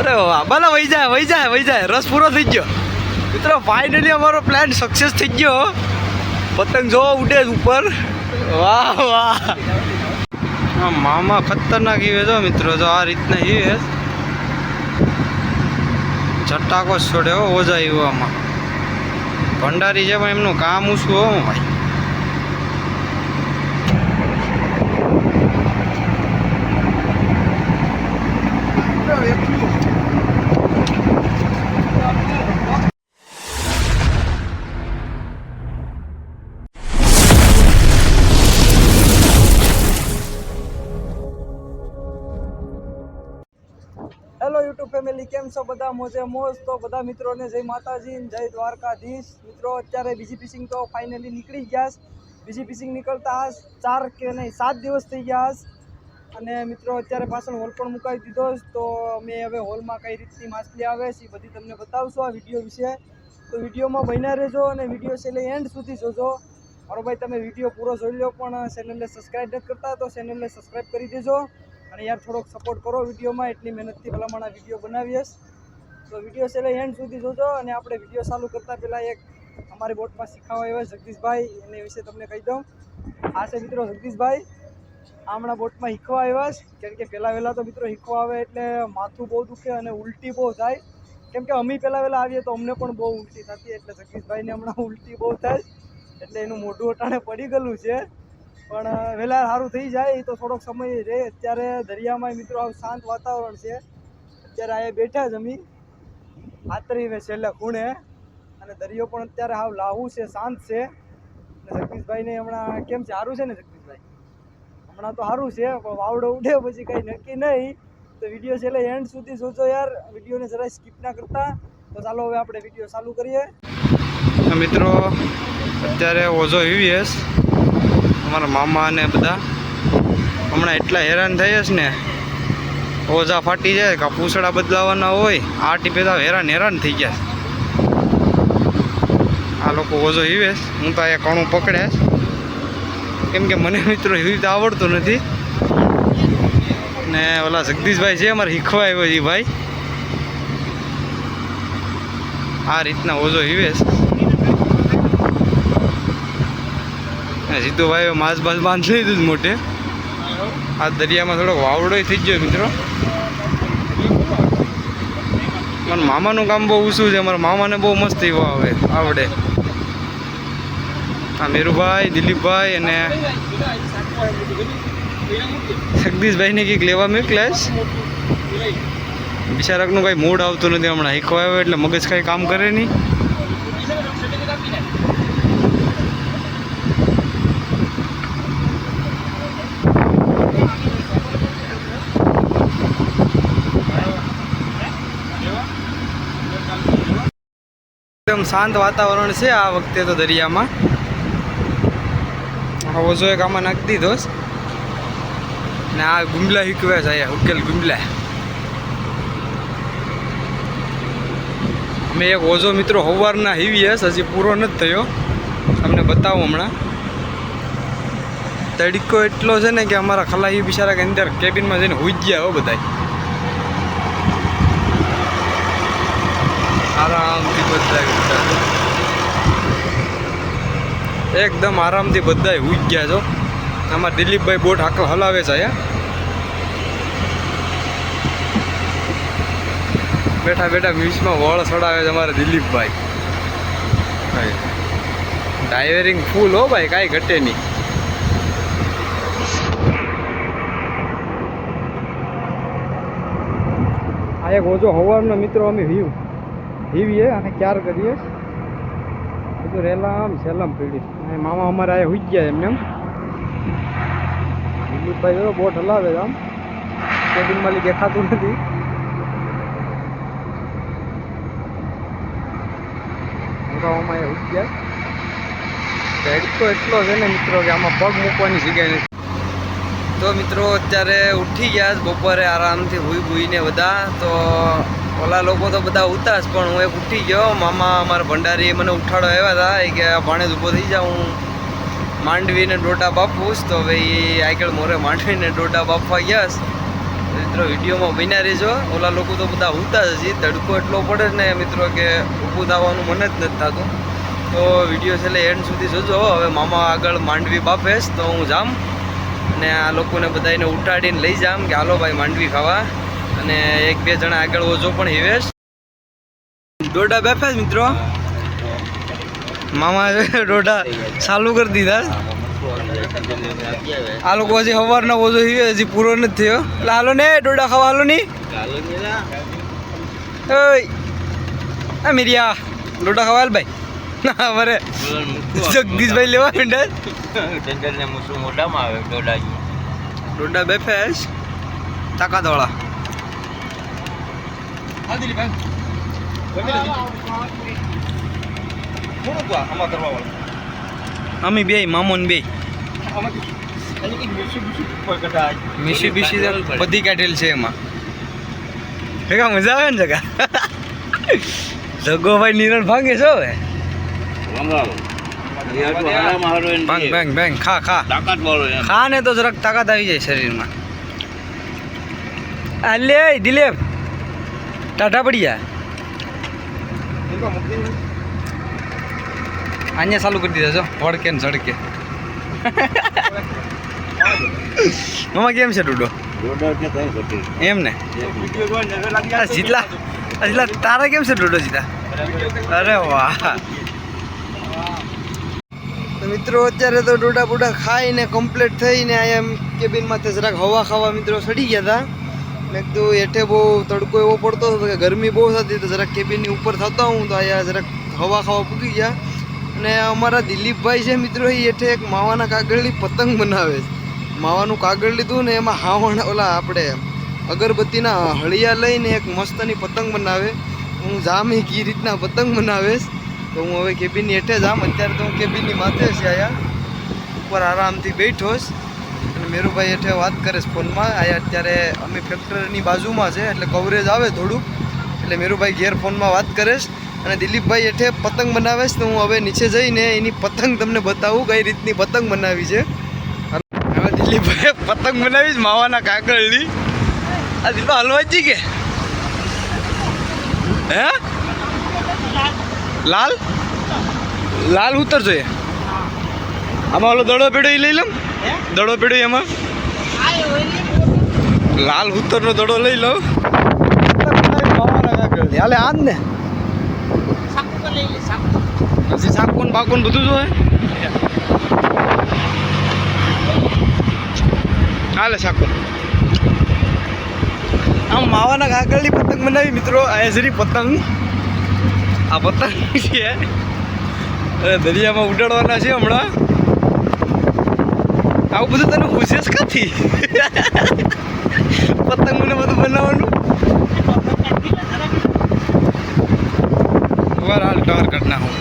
અરે વાહ ભલે વહી જાય વહી જાય વહી જાય. રસ પૂરો થઈ ગયો. મિત્રો ફાઇનલી અમારો પ્લાન સક્સેસ થઈ ગયો પતંગ જો ઉડે ઉપર. વાહ વાહ. મામા ખતરનાક ઈવે જો મિત્રો. જો આ રીતના ઈવે ચટાકો જ છોડે હો આમાં ભંડારી છે પણ એમનું કામ ઓછું હો ભાઈ. હેલો ફેમિલી કેમ છો? બધા મોજે મોજ તો બધા મિત્રોને જય માતાજી જય દ્વારકાધીશ. મિત્રો, અત્યારે બીજી ફિશિંગ તો ફાઇનલી નીકળી ગયા બીજી ફિશિંગ નીકળતા આજ ચાર કે નહીં, સાત દિવસ થઈ ગયા. અને મિત્રો, અત્યારે પાછળ હોલ પણ મુકાવી દીધો. તો મેં હવે હોલમાં કઈ રીતની માછલી આવે છે એ બધી તમને બતાવશું આ વીડિયો વિશે. તો વિડીયોમાં બન્યા રહેજો અને વીડિયો છેલ્લે એન્ડ સુધી જોજો. મારો ભાઈ, તમે વીડિયો પૂરો જોઈ લો, પણ ચેનલને સબસ્ક્રાઈબ નથી કરતા તો ચેનલને સબસ્ક્રાઈબ કરી દેજો. અને યાર થોડોક સપોર્ટ કરો વિડીયોમાં, એટલી મહેનતથી ભલામણ આ વીડિયો બનાવીએ. તો વીડિયો છેલ્લે એન્ડ સુધી જોજો અને આપણે વીડિયો ચાલુ કરતાં પહેલાં એક અમારી બોટમાં શીખવા આવ્યા જગદીશભાઈ, એને વિશે તમને કહી દઉં. આ છે મિત્રો જગદીશભાઈ. હમણાં બોટમાં શીખવા આવ્યા છે. કેમ કે પહેલાં વહેલાં તો મિત્રો શીખવા આવે એટલે માથું બહુ દુખે અને ઉલટી બહુ થાય. કેમ કે અમે પહેલાં વહેલાં આવીએ તો અમને પણ બહુ ઉલટી થતી, એટલે જગદીશભાઈને હમણાં ઉલટી બહુ થાય. એટલે એનું મોઢું અટાણે પડી ગયેલું છે. પણ વહેલા સારું થઈ જાય તો થોડોક સમય રહે. અત્યારે દરિયામાં મિત્રો આવું શાંત વાતાવરણ છે. અત્યારે અહીંયા બેઠા જ અમે. આતરી વે છેલ્લે ખૂણે. અને દરિયો પણ અત્યારે હાવ લાહુ છે, શાંત છે. અને જગદીશભાઈને હમણાં કેમ છે? સારું છે ને જગદીશભાઈ? હમણાં તો સારું છે, પણ વાવડો ઉડે પછી કંઈ નક્કી નહીં. તો વીડિયો છેલ્લે એન્ડ સુધી જોજો યાર. વિડીયોને જરા સ્કીપ ના કરતા. તો ચાલો હવે આપણે વીડિયો ચાલુ કરીએ. મિત્રો, અત્યારે ઓઝો હિવીએસ અમારા મામા અને બધા. હમણાં એટલા હેરાન થઈએ છે ને ઓઝા ફાટી જાય કે પૂછડા બદલાવાના હોય, આ ટીપે તો હેરાન હેરાન થઈ ગયા આ લોકો ઓઝો હીવે હું તો અહીંયા કણું પકડ્યાશ કેમ કે મને મિત્રો એવી રીતે આવડતું નથી. ને ઓલા જગદીશભાઈ છે અમારે, શીખવા આવ્યો છે ભાઈ. આ રીતના ઓઝો હિવેસ જીતુભાઈ માસ બાસ બાંધી લીધું જ મોટે આ દરિયામાં થોડોક વાવડો થઈ ગયો મિત્રો. મારા મામાનું કામ બહુ ઊંચું છે, મારા મામાને બહુ મસ્ત એવો આવે, આવડે. આ મેરુભાઈ, દિલીપભાઈ અને જગદીશભાઈને કંઈક લેવા મેં ક્લેસ બિચારાકનું કાંઈ મૂડ આવતું નથી હમણાં. શીખવા આવ્યો એટલે મગજ કાંઈ કામ કરે નહીં. શાંત વાતાવરણ છે આ વખતે તો દરિયામાં. ઓઝો એક આમાં નાખી દીધો ને આ ગુમલા હિકવે છે ઉકેલ ગુમલા અમે એક ઓઝો મિત્રો હવારના હિવીએસ હજી પૂરો નથી થયો. તમને બતાવો હમણાં. તડકો એટલો છે ને કે અમારા ખલાહી બિચારા કે અંદર કેબિનમાં જઈને હુઈ ગયા હો બધા આરામથી બધા એકદમ આરામથી બધા હુઈ ગયા છો. આમાં દિલીપભાઈ બોટ હાકલ હલાવે છે અહીંયા. બેઠા બેઠા મ્યુઝમાં વળ ચડાવે છે અમારા દિલીપભાઈ. ડાયવરિંગ ફૂલ હો ભાઈ, કાંઈ ઘટે નહીં. એક ઓછો હવારનો મિત્રો અમે હીવ હીવીએ અને ક્યાર કરીએ? બધું રેલામ સેલામ પીડી. મામા અમારે આ હુઈ ગયા એમને એમ. દિલીપભાઈ જો બોટ હલાવે આમ. કેબિન માલી દેખાતું નથી. મોટામાં એ હુઈ ગયા. તો એટલો છે ને મિત્રો કે આમાં પગ મૂકવાની જગ્યા નથી. તો મિત્રો અત્યારે ઉઠી ગયા બપોરે આરામથી હુઈ ભૂઈને બધા. તો ઓલા લોકો તો બધા ઉતા પણ હું એક ઉઠી ગયો. મામા અમારા ભંડારી મને ઉઠાડો આવ્યા હતા કે ભાણે ઊભો થઈ જાઉં. હું માંડવીને ડોટા બાપુસ તો એ આગળ મોરે માંડવીને ડોટા બાપવા ગયાસ મિત્રો, વિડીયોમાં બન્યા રહેજો. ઓલા લોકો તો બધા ઉતા હજી તડકો એટલો પડે ને મિત્રો કે ઊભું થવાનું મન જ નથી થતું. તો વીડિયો છેલ્લે એન્ડ સુધી જોજો. હવે મામા આગળ માંડવી બાપેશ તો હું જામ. અને આ લોકોને બધાને ઉઠાડીને લઈ જામ કે, હાલો ભાઈ, માંડવી ખાવા. અને એક બે જણા આગળ ઓછો પણ હિવેશ. દોડા બેફેશ મિત્રો. મામા ડોડા ચાલુ કરી દીધા. આ લોકો હજી સવારના ઓછો હિવે હજી પૂરો નથી થયો. એટલે હાલો ને ડોડા ખાવા હાલો ની. ઓય આ મિરિયા દોડા ખાવા હાલ ભાઈ. ના મારે જગદીશભાઈ લેવા માંડ્યા દોડા બે આમાં કરવા વાળા. અમે બે મામો ને બે. મિશી બીશી બધી કાઢેલ છે એમાં. ભેગા મજા આવે ને જગા? જગો ભાઈ નિરણ ભાંગે છો હવે. ભાંગ ભાંગ ભાંગ ખા ખા. ખા ને તો જરાક તાકાત આવી જાય શરીરમાં. આ લે દિલીપ ટાટા પડી અહીંયા ચાલુ કરી દીધા છો વળકે ને ઝડકે. મામા કેમ છે ડુડો? એમ ને? જીતલા જીતલા તારા કેમ છે ડુડો જીતા? અરે વાહ. મિત્રો, અત્યારે તો ડોડા બોડા ખાઈને કમ્પ્લીટ થઈને આ એમ કેબિનમાં જરાક હવા ખાવા મિત્રો સડી ગયા હતા. મેં કીધું હેઠે બહુ તડકો એવો પડતો હતો કે ગરમી બહુ થતી તો જરાક કેબિનની ઉપર થતા હું તો અહીંયા જરાક હવા ખાવા પૂકી ગયા. અને અમારા દિલીપભાઈ છે મિત્રો, એ હેઠે એક માવાના કાગળની પતંગ બનાવે છે. માવાનું કાગળ લીધું ને એમાં હાવણ, ઓલા આપણે અગરબત્તીના હળિયા લઈને એક મસ્તની પતંગ બનાવે. હું જામ એ કી રીતના પતંગ બનાવે તો હું હવે કેબિનની હેઠે જામ. અત્યારે તો હું કેબિનની માથે છે અહીંયા. ઉપર આરામથી બેઠો છે મેરુભાઈ એઠે વાત કરે છે ફોનમાં. આયા અત્યારે અમે ફેક્ટરીની બાજુમાં છે, એટલે કવરેજ આવે થોડુંક. એટલે મેરુભાઈ ઘેર ફોનમાં વાત કરે અને દિલીપભાઈ હેઠે પતંગ બનાવે છે, તો હું હવે નીચે જઈને એની પતંગ તમને બતાવું કઈ રીતની પતંગ બનાવી છે. હવે દિલીપભાઈ પતંગ બનાવી માવાના કાગળની. આ દિલો હલવાજી કે? હે? લાલ? લાલ ઉતર જોઈએ આમાં ઓલો દડો પેડો એ લઈ લઉં. દડો પીડ્યો એમાં? લાલ ઉત્તરનો દડો લઈ લો. હાલે આજ ને. પછી સાકુન બાકુન બધું જોઈએ હાલે સાકુન આમ માવાના કાગળની પતંગ બનાવી મિત્રો આ એસરી પતંગ. આ પતંગ છે. દરિયામાં ઉડાડવાના છે હમણાં. આવું બધું તને ખુશેશ કાથી? પતંગને બધું બનાવવાનું? વાર હાલ ટાવર કાઢ નાખું.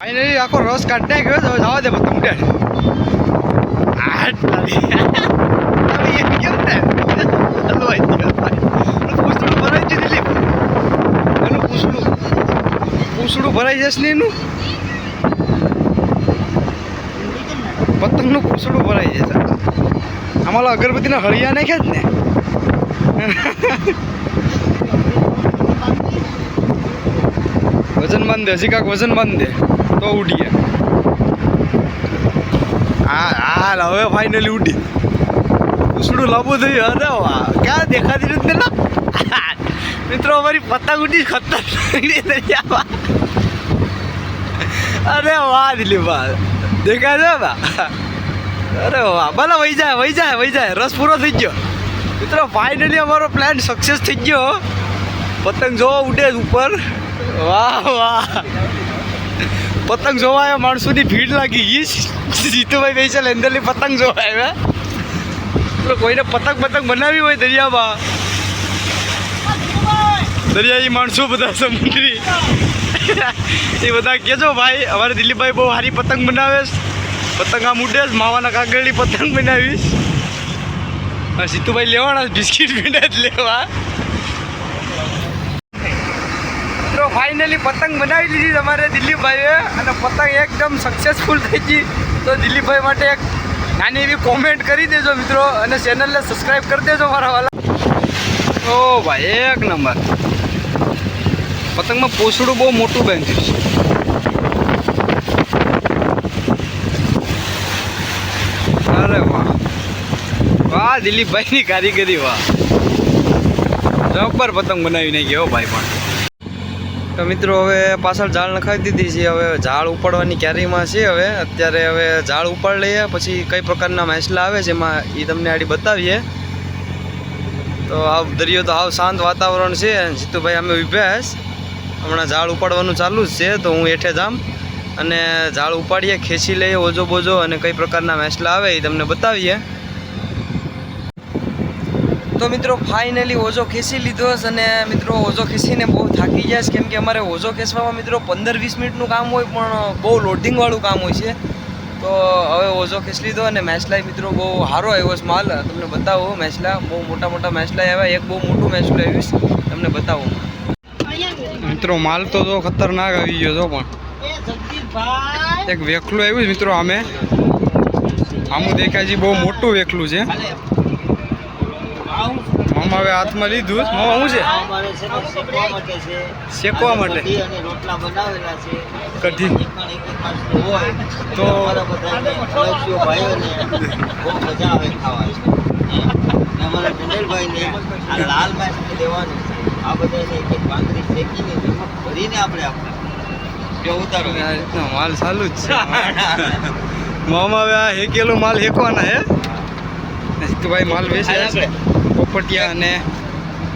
ફાઇનલી આખો રસ કાઢી નાખ્યો છે, હવે જવા દે પતંગ એમ કેમ ને પૂંછડું ભરાઈ ગયું દિલીપ એનું પૂંછડું. પૂંછડું ભરાઈ જશે ને એનું? પતંગનું પૂંછડું ભરાઈ જાય અમારા અગરબત્તીના હળિયા નાખ્યા જ ને. વજન બાંધે હજી કાંક વજન બાંધે તો ઉડીએ હા હા હવે ફાઇનલી ઉડી. પૂછડું લાંબુ થયું અરે વાહ ક્યાં દેખાતી નથી ને મિત્રો, અમારી પતંગ ઉડી ખતરનાક અરે વાહ, દિલીપભાઈ. દેખાય છે ને. અરે વાહ, ભલે વહી જાય વહી જાય વહી જાય. રસ પૂરો થઈ ગયો. મિત્રો ફાઇનલી અમારો પ્લાન સક્સેસ થઈ ગયો પતંગ જોવા ઉડે ઉપર. વાહ વાહ. પતંગ જોવા આવ્યા, માણસોની ભીડ લાગી ગઈ. જીતુભાઈ બેસેલ અંદરની પતંગ જોવા આવ્યા. કોઈને પતંગ પતંગ બનાવી હોય દરિયામાં. દરિયાઈ માણસો બધા સમુદ્રી. એ બધા કહેજો ભાઈ, અમારે દિલીપભાઈ બહુ સારી પતંગ બનાવે પતંગ આમ ઉડે માવાના કાગળની પતંગ બનાવીશ. સીતુભાઈ લેવાના બિસ્કિટ મીઠા જ લેવા. મિત્રો ફાઇનલી પતંગ બનાવી લીધી તમારે દિલીપભાઈએ અને પતંગ એકદમ સક્સેસફુલ થઈ ગઈ. તો દિલીપભાઈ માટે એક નાની એવી કોમેન્ટ કરી દેજો મિત્રો અને ચેનલને સબસ્ક્રાઈબ કરી દેજો મારા વાલા. ઓ ભાઈ, એક નંબર. પતંગમાં પોસડું બહુ મોટું બાંધ્યું છે. અરે વાહ. વાહ, દિલીપભાઈની કારીગરી, વાહ. જબ્બર પતંગ બનાવી નાખી હો ભાઈ પણ. તો મિત્રો, હવે પાછળ ઝાડ નખાવી દીધી છે. હવે ઝાડ ઉપાડવાની કેરીમાં છે હવે. અત્યારે હવે ઝાડ ઉપાડ લઈએ. પછી કઈ પ્રકારના મેસલા આવે છે એમાં એ તમને આડી બતાવીએ. તો આ દરિયો તો આવ શાંત વાતાવરણ છે. જીતુભાઈ, અમે ઉભ્યા હમણાં ઝાડ ઉપાડવાનું ચાલુ જ છે, તો હું હેઠે જામ અને ઝાડ ઉપાડીએ, ખેંચી લઈએ, ઓજો બોજો અને કઈ પ્રકારના મેસલા આવે એ તમને બતાવીએ. તો મિત્રો ફાઇનલી ઓજો ખેંચી લીધો છે અને મિત્રો, ઓજો ખેંચીને બહુ થાકી ગયા છે. કેમ કે અમારે ઓઝો ખેંચવામાં મિત્રો પંદર વીસ મિનિટનું કામ હોય, પણ બહુ લોડિંગવાળું કામ હોય છે. તો હવે ઓઝો ખેંચી લીધો અને મેસલાય મિત્રો બહુ સારો આવ્યો છે માલ. તમને બતાવો, મેસલા, બહુ મોટા મોટા મેસલા આવ્યા. એક બહુ મોટું મેસલું આવ્યું તમને બતાવું. મિત્રો માલ તો જો ખતરનાક આવી ગયો છો પણ. એક વેખલું આવ્યું છે મિત્રો અમે આમું દેખાય છે બહુ મોટું વેખલું છે. મામા હવે હાથમાં લીધું મામા શું છે? શેકવા માટે કઢી તો- અમારા ટંડેલભાઈને આ લાલ માછલી દેવાની છે આ બધા છે કે ભાંગરી શેકીને એમાં ભરીને આપણે આપણે જો ઉતારો. આ રીતના માલ ચાલુ જ છે. મામા હવે આ હેકેલો માલ હેકવાના હે? ભાઈ માલ વેચે છે. પોપટિયા અને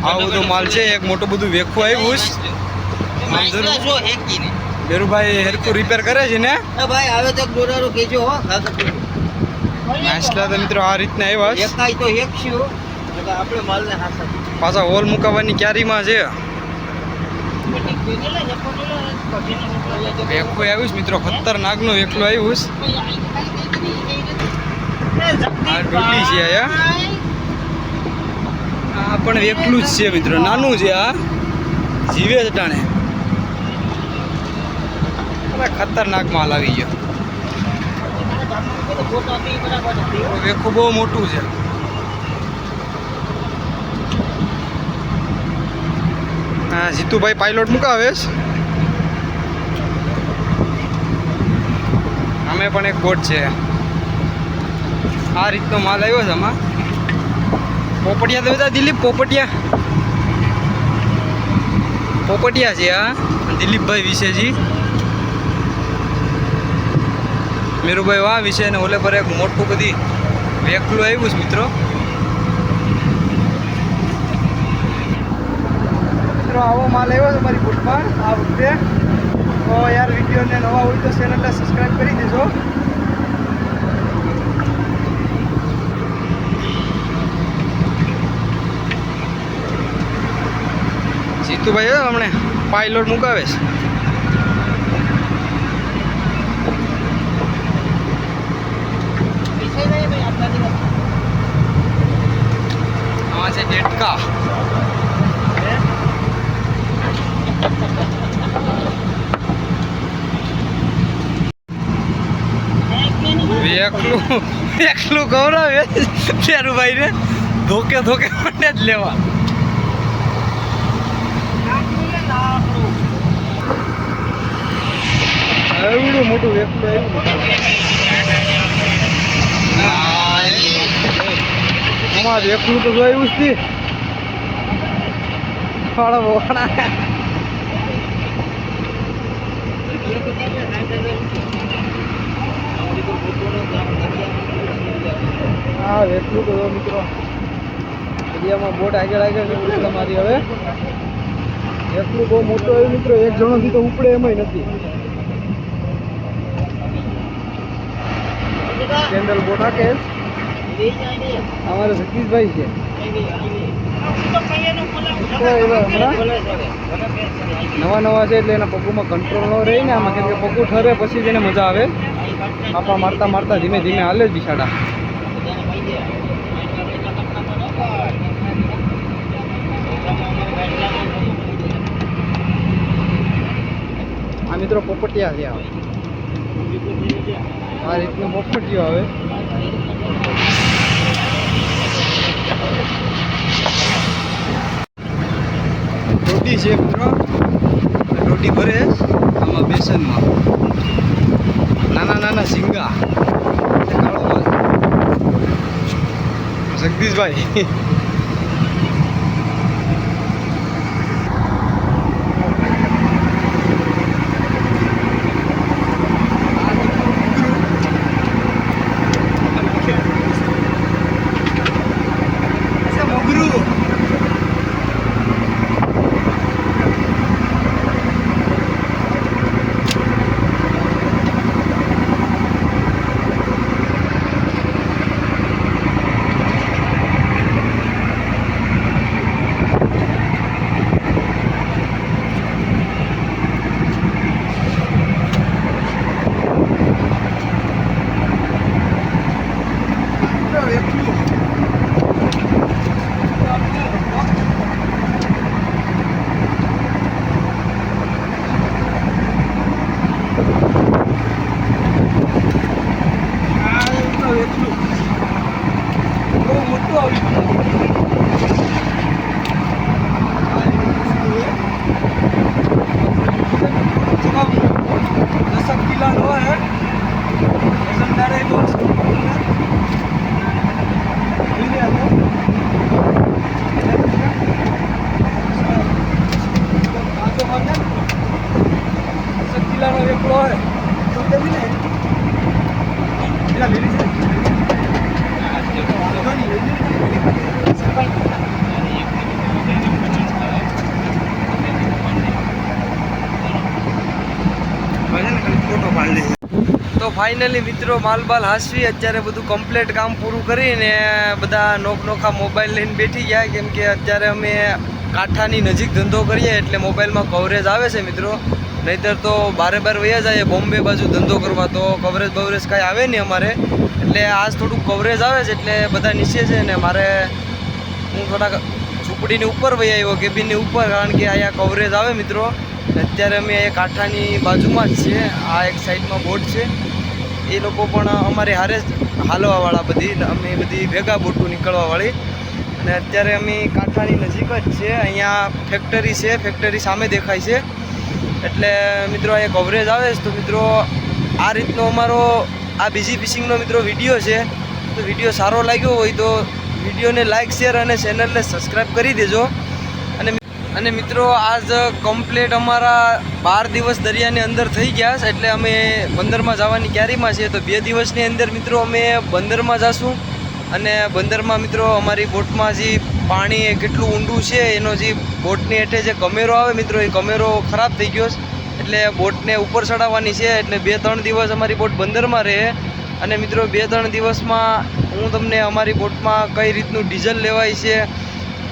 આવો બધો માલ છે. એક મોટું બધું વેખું આવ્યું છે. બેરુભાઈ હેરકું રિપેર કરે છે ને? ભાઈ આવે તો દોરારો કેજો હો નાસ્તા તો મિત્રો આ રીતના આવ્યા એકાઈ તો હેકશું આપણે માલને હાથા પાછા હોલ મુકાવવાની ક્યારીમાં છે. એકલું આવ્યું મિત્રો, ખતરનાકનું એકલું આવ્યું આ ડોલી છે આ પણ એકલું જ છે મિત્રો, નાનું છે આ. જીવે છે ટાણે. ખતરનાક માલ આવી ગયો. વેખું બહુ મોટું છે. હા, જીતુભાઈ પાયલોટ મુકાવે છે. અમે પણ એક બોટ છે. આ રીતનો માલ આવ્યો છે આમાં. પોપટિયા તો બધા દિલીપ પોપટિયા. પોપટિયા છે આ દિલીપભાઈ વિશેજી. મીરુભાઈ વાહ વિશે ને ઓલે પર એક મોટું બધી વેકલું આવ્યું છે મિત્રો. મિત્રો આવો માલ આવ્યો છે મારી બુટમાં આ વખતે. તો યાર વિડીયોને નવા હોય તો ચેનલને સબસ્ક્રાઈબ કરી દેજો. જીતુભાઈ હમણે પાયલોટ મુકાવે છે. છે ડેટકા એકલું એકલું ગૌરવે ફેરુભાઈ ને ધોકે ધોકે મને જ લેવા. એવડું મોટું એકલું આવ્યું અમારે એકલું તો જોયું જ વાળા વાળા હા એટલું બધો મિત્રો. દરિયામાં બોટ આગળ આગળ છે એટલે મારી હવે. એટલું બહુ મોટું આવ્યું મિત્રો, એક જણોથી તો ઉપડે એમાંય નથી. કેન્ડલ બોટ હાકે. અમારે સતીશભાઈ છે. નવા નવા છે એટલે એના પગુમાં કંટ્રોલ ન રહે ને, આમાં કેમ કે પગું ઠરે, પછી જ એને મજા આવે. આપા મારતા મારતા ધીમે ધીમે હાલે જ બિસાડા. આ મિત્રો પોપટિયા છે આ. રીતનું પોપટિયું આવે. રોટી છે મિત્રો. રોટી ભરે આમાં બેસનમાં. નાના નાના ઝીંગા અને કાળો માલ જગદીશભાઈ મોગરું બહુ મોટું આવી દસક કિલોનો હોય વજનદાર એ બહુ લઈને આવો. કાચો માલ છે ને? દસક કિલોનો એકલો હોય તો કેવી ને પેલા લીલી છે તો ફાઇનલી મિત્રો માલ બાલ હાસવી. અત્યારે બધું કમ્પ્લીટ કામ પૂરું કરીને બધા નોખા મોબાઈલ લઈને બેઠી ગયા. કેમ કે અત્યારે અમે કાંઠાની નજીક ધંધો કરીએ એટલે મોબાઈલમાં કવરેજ આવે છે મિત્રો. નહીતર તો બારે બાર વયા જાય બોમ્બે બાજુ ધંધો કરવા. તો કવરેજ બવરેજ કાંઈ આવે નહીં અમારે. એટલે આજ થોડુંક કવરેજ આવે છે એટલે બધા નીચે છે ને મારે હું થોડાક ઝૂંપડીની ઉપર વહી આવ્યો કેબિનની ઉપર, કારણ કે અહીંયા કવરેજ આવે મિત્રો. અત્યારે અમે એ કાંઠાની બાજુમાં જ છીએ. આ એક સાઈડમાં બોટ છે. એ લોકો પણ અમારી હારે જ હાલવાવાળા બધી અમે બધી ભેગા બોટું નીકળવાવાળી અને અત્યારે અમે કાંઠાની નજીક જ છે. અહીંયા ફેક્ટરી છે ફેક્ટરી સામે દેખાય છે. એટલે મિત્રો અહીંયા કવરેજ આવે છે. તો મિત્રો આ રીતનો અમારો આ બીજી ફિશિંગનો મિત્રો વીડિયો છે. તો વીડિયો સારો લાગ્યો હોય તો વિડીયોને લાઇક શેર અને ચેનલને સબસ્ક્રાઈબ કરી દેજો. અને મિત્રો, આજ કમ્પ્લેટ અમારા બાર દિવસ દરિયાની અંદર થઈ ગયા છે, એટલે અમે બંદરમાં જવાની ક્યારીમાં છીએ. તો બે દિવસની અંદર મિત્રો, અમે બંદરમાં જઈશું અને બંદરમાં મિત્રો, અમારી બોટમાં જે પાણી કેટલું ઊંડું છે, એનો જે બોટની હેઠે જે કમેરો આવે મિત્રો, એ કમેરો ખરાબ થઈ ગયો છે. એટલે બોટને ઉપર ચડાવવાની છે, એટલે બે ત્રણ દિવસ અમારી બોટ બંદરમાં રહે. અને મિત્રો, બે ત્રણ દિવસમાં હું તમને અમારી બોટમાં કઈ રીતનું ડીઝલ લેવાય છે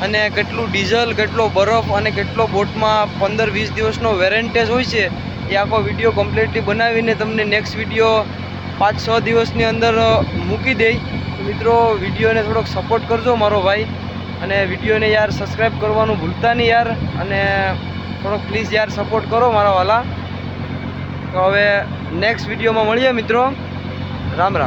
અને કેટલું ડીઝલ, કેટલો બરફ અને કેટલો બોટમાં પંદર વીસ દિવસનો વેરેન્ટેજ હોય છે, એ આખો વીડિયો કમ્પ્લીટલી બનાવીને તમને નેક્સ્ટ વીડિયો પાંચ છ દિવસની અંદર મૂકી દઈ મિત્રો, વિડીયોને થોડોક સપોર્ટ કરજો મારો ભાઈ. અને વિડીયોને યાર સબસ્ક્રાઈબ કરવાનું ભૂલતા નહીં યાર. અને થોડોક પ્લીઝ યાર સપોર્ટ કરો મારા વાલા. તો હવે નેક્સ્ટ વિડીયોમાં મળીએ મિત્રો. રામ રામ.